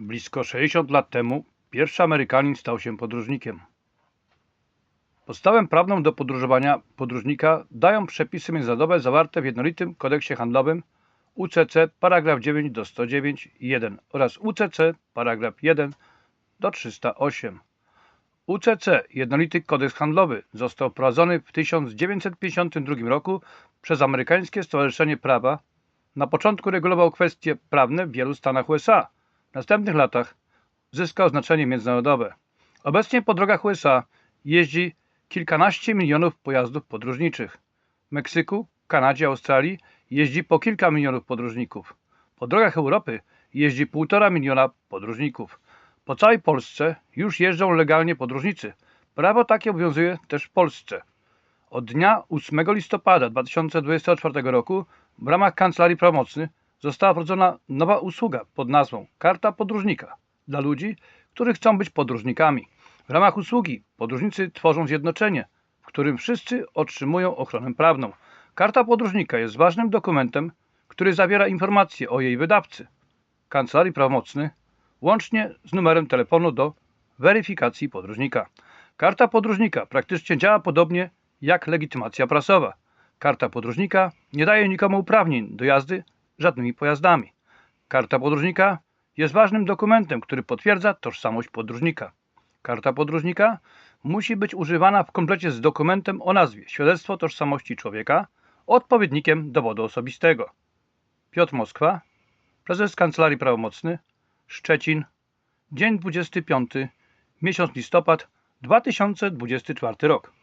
Blisko 60 lat temu pierwszy Amerykanin stał się podróżnikiem. Podstawę prawną do podróżowania podróżnika dają przepisy międzynarodowe zawarte w jednolitym kodeksie handlowym UCC paragraf 9 do 109 i 1 oraz UCC paragraf 1 do 308. UCC jednolity kodeks handlowy został wprowadzony w 1952 roku przez Amerykańskie Stowarzyszenie Prawa. Na początku regulował kwestie prawne w wielu stanach USA. W następnych latach zyskał znaczenie międzynarodowe. Obecnie po drogach USA jeździ kilkanaście milionów pojazdów podróżniczych. W Meksyku, Kanadzie, Australii jeździ po kilka milionów podróżników. Po drogach Europy jeździ półtora miliona podróżników. Po całej Polsce już jeżdżą legalnie podróżnicy. Prawo takie obowiązuje też w Polsce. Od dnia 8 listopada 2024 roku w ramach Kancelarii Promocy została wprowadzona nowa usługa pod nazwą Karta Podróżnika dla ludzi, którzy chcą być podróżnikami. W ramach usługi podróżnicy tworzą zjednoczenie, w którym wszyscy otrzymują ochronę prawną. Karta podróżnika jest ważnym dokumentem, który zawiera informacje o jej wydawcy, Kancelarii Prawomocny, łącznie z numerem telefonu do weryfikacji podróżnika. Karta podróżnika praktycznie działa podobnie jak legitymacja prasowa. Karta podróżnika nie daje nikomu uprawnień do jazdy żadnymi pojazdami. Karta podróżnika jest ważnym dokumentem, który potwierdza tożsamość podróżnika. Karta podróżnika musi być używana w komplecie z dokumentem o nazwie Świadectwo tożsamości człowieka, odpowiednikiem dowodu osobistego. Piotr Moskwa, prezes Kancelarii Prawomocny, Szczecin, dzień 25, miesiąc listopad 2024 rok.